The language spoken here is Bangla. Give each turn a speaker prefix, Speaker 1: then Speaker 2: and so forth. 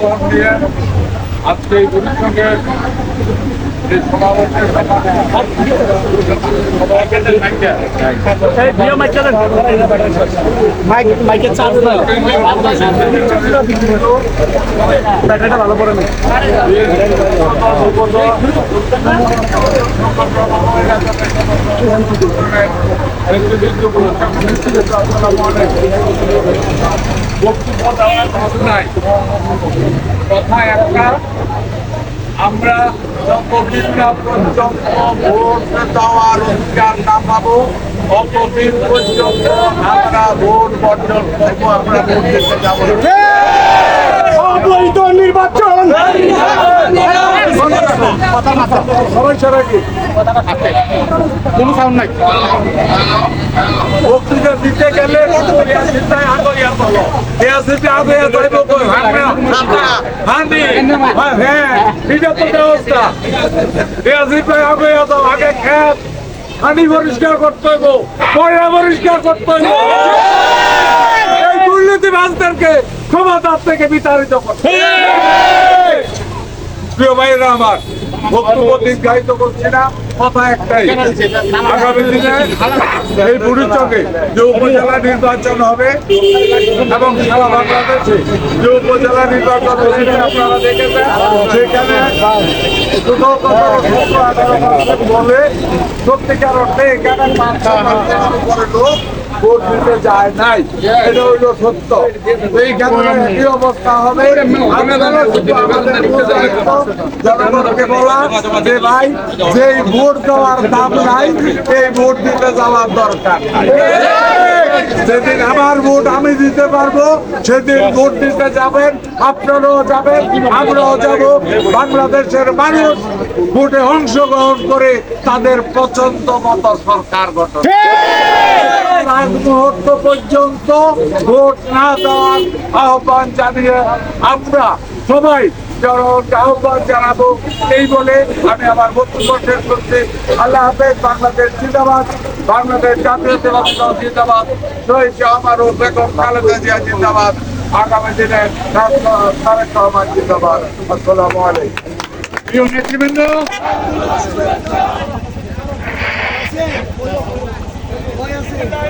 Speaker 1: অংশগ্রহণ নিয়ে আজকে এই পরিসংখ্যের যে সমাবেশের
Speaker 2: ভালো পড়ে না
Speaker 1: বক্তব্য দেওয়ার কিছু নাই। কথা একটা আমরা যতদিন পর্যন্ত ভোট দেওয়ার অধিকার না পাবো ততদিন পর্যন্ত আমরা ভোট বর্জন করব আমরা ভোট দিতে যাব। না।
Speaker 2: অবৈধ নির্বাচন সবাই সবাই কি? কোনো সাউন্ড নাই।
Speaker 1: বক্তৃতা দিতে গেলে চিন্তায় আগিয়ে পাবো এসিপি আগে যাইব কই হানি হ্যাঁ এটা তো ব্যবস্থা। এসিপি আগে যাও আগে খেত। হানি পরিষ্কার করতে হইব ময়লা পরিষ্কার করতে হইব। এই দুর্নীতিবাজদেরকে ক্ষমতা থেকে বিতাড়িত করতে প্রিয় ভাইরা আমার বক্তব্য দীর্ঘায়িত করছি না। কথা এই বুড়ি চকে যে উপজেলা নির্বাচন হবে এবং সারা বাংলাদেশে যে উপজেলা নির্বাচন হয়েছে আপনারা দেখেছেন, সেখানে বলে সত্যিকার অর্থে এখানে লোক ভোট দিতে যায় নাই। এটা হইল সত্য। এইখানে কি অবস্থা হবে? জনগণকে বলা যে ভাই যে ভোট দেওয়ার দাম নাই, এই ভোট দিতে যাওয়ার দরকার নাই। যেদিন আমার ভোট আমি দিতে পারব, সেদিন ভোট দিতে যাবেন, আপনারাও যাবেন, আমরাও যাব। বাংলাদেশের মানুষ ভোটে অংশগ্রহণ করে তাদের পছন্দ মতো সরকার গঠন। পর্যন্ত ভোট না দেওয়ার আহ্বান জানিয়ে আমরা সবাই আহ্বান জানাব। এই বলে আমি আমার বক্তব্য শেষ করছি। আল্লাহ হাফেজ, বাংলাদেশ জিন্দাবাদ। বাংলাদেশ জাতীয় সেবা দল জিন্দাবাদ। শহীদ আমার ও বেগম খালেদা জিয়া জিন্দাবাদ। আগামী দিনে তারেক রহমান জিন্দাবাদ। আসসালামু আলাইকুম। প্রিয় নেতৃবৃন্দ
Speaker 2: ভাই থাকেন
Speaker 3: ভাইয়ের